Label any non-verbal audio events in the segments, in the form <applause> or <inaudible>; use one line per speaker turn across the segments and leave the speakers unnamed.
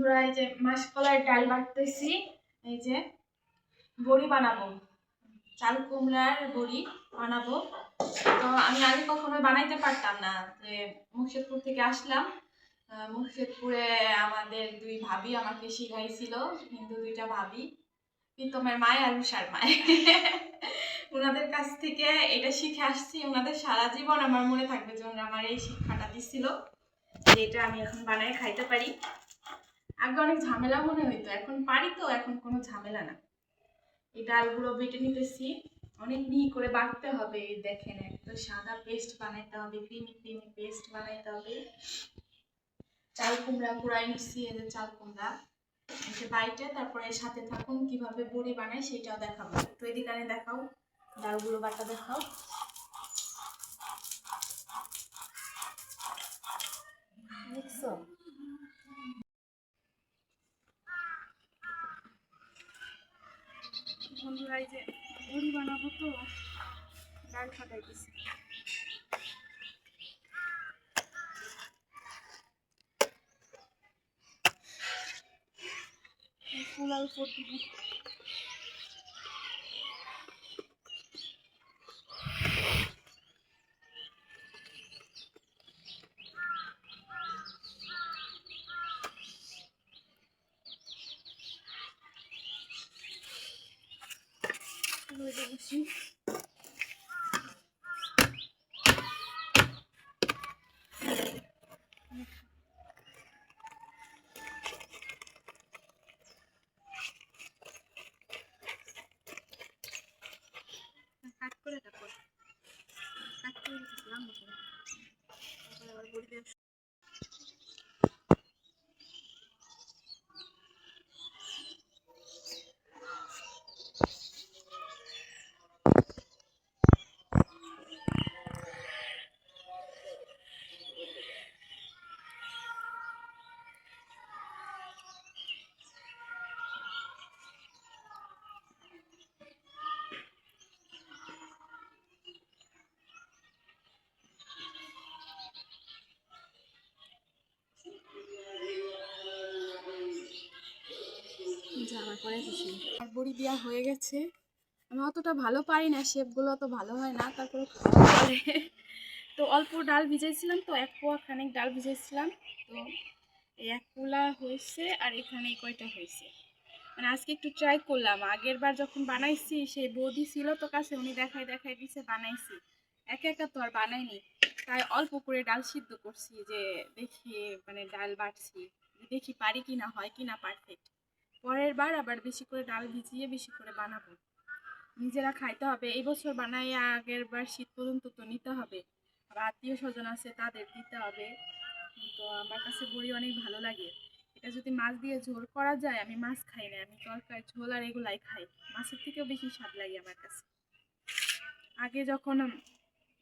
বন্ধুরা এই যে মাসকলার ডাল বাটতেছি, এই যে বড়ি বানাবো। চাল কুমড়ার বড়ি বানাবো। তো আমি আগে কখনো বানাইতে পারতাম না, যে মুর্শিদপুর থেকে আসলাম। মুর্শিদপুরে আমাদের দুই ভাবি আমাকে শিখাইছিল, হিন্দু দুইটা ভাবি, প্রীতমের মায় আর উষার মায়। <laughs> ওনাদের কাছ থেকে এটা শিখে আসছি ওনাদের সারা জীবন আমার মনে থাকবে যে ওনারা আমার এই শিক্ষাটা দিছিল, যে এটা আমি এখন বানায় খাইতে পারি। আগে অনেক ঝামেলা মনে হইতো, এখন পারি তো, এখন কোনো ঝামেলা না। এই ডালগুলো বেটে নিতেছি, অনেক মিহি করে বাটতে হবে দেখেন একটা সাদা পেস্ট বানাইতে হবে, ক্রিমি ক্রিমি পেস্ট বানাইতে হবে। চাল কুমড়া কুড়াই নিচ্ছি যে চাল কুমড়া। যে বাইটে, তারপরে সাথে থাকুন, কীভাবে বড়ি বানাই সেটাও দেখাবো। একটু এদিকে দেখাও, ডালগুলো বাটা দেখাও। এই যে বড়ি বানাবো তো ডাল ফাটাইতেছি। ফুল ফোট দিব। রোদে বসি কাট করে তারপর। কাট করে দিলাম। তারপরে আবার বড়ি দিয়ে যাওয়ার পরে খুশি আর বড়ি দেওয়া হয়ে গেছে। আমি অতটা ভালো পারি না, শেপগুলো অত ভালো হয় না, তারপরে <laughs> তো অল্প ডাল ভিজাইছিলাম তো, এক পোয়া খানিক ডাল ভিজাইছিলাম। তো এক পোলা হয়েছে আর এখানে কয়টা হয়েছে। মানে আজকে একটু ট্রাই করলাম। আগের বার যখন বানাইছি, সেই বৌদি ছিল তো কাছে, উনি দেখাই দেখাই দিছে, বানাইছি। একা একা তো আর বানাইনি। তাই অল্প করে ডাল সিদ্ধ করছি যে দেখি মানে ডাল বাটছি দেখি পারি কি না হয় কি না পারফেক্ট পরের বার আবার বেশি করে ডাল ভিজিয়ে বেশি করে বানাবো। নিজেরা খাইতে হবে। এবছর বছর বানাই আগের বার শীত পর্যন্ত তো নিতে হবে। আবার আত্মীয় স্বজন আছে, তাদের দিতে হবে। তো আমার কাছে বড়ি অনেক ভালো লাগে। এটা যদি মাছ দিয়ে ঝোল করা যায়, আমি মাছ খাই না। আমি তরকারি, ঝোল আর এগুলাই খাই। মাছের থেকেও বেশি স্বাদ লাগে আমার কাছে। আগে যখন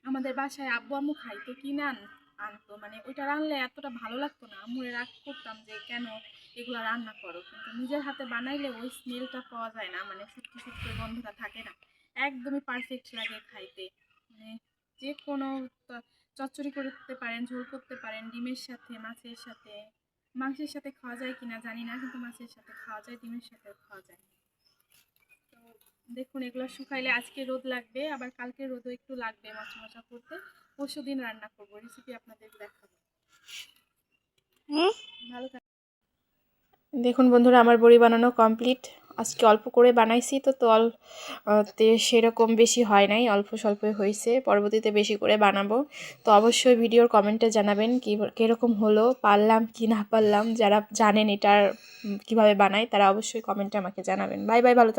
আমাদের বাসায় আব্বু আম্মু খাইতো, কিনে আন, আনতো। মানে ওইটা রান্নলে এতটা ভালো লাগতো না। আম্মুরে রাগ করতাম যে, কেন এগুলো রান্না করো কিন্তু নিজের হাতে বানাইলে ওই স্মেলটা পাওয়া যায় না মানে শুটকি শুটকি গন্ধটা থাকে না। একদমই পারফেক্ট লাগে খাইতে। মানে যে কোনো চচ্চড়ি করতে পারেন ঝোল করতে পারেন ডিমের সাথে মাছের সাথে মাংসের সাথে খাওয়া যায় কিনা জানি না কিন্তু মাছের সাথে খাওয়া যায় ডিমের সাথেও খাওয়া যায়। তো দেখুন এগুলো শুকাইলে আজকে রোদ লাগবে আবার কালকে রোদও একটু লাগবে মাছ মশা করতে। পরশু দিন রান্না করব রেসিপি আপনাদের দেখাবো। ভালো দেখুন বন্ধুরা, আমার বড়ি বানানো কমপ্লিট আজকে অল্প করে বানাইছি তো তল তে সেরকম বেশি হয় নাই, অল্প স্বল্পই হয়েছে পরবর্তীতে বেশি করে বানাবো। তো অবশ্যই ভিডিওর কমেন্টে জানাবেন কী কীরকম হলো, পারলাম কি না পারলাম। যারা জানেন এটার কীভাবে বানাই, তারা অবশ্যই কমেন্টে আমাকে জানাবেন। বাই বাই ভালো থাক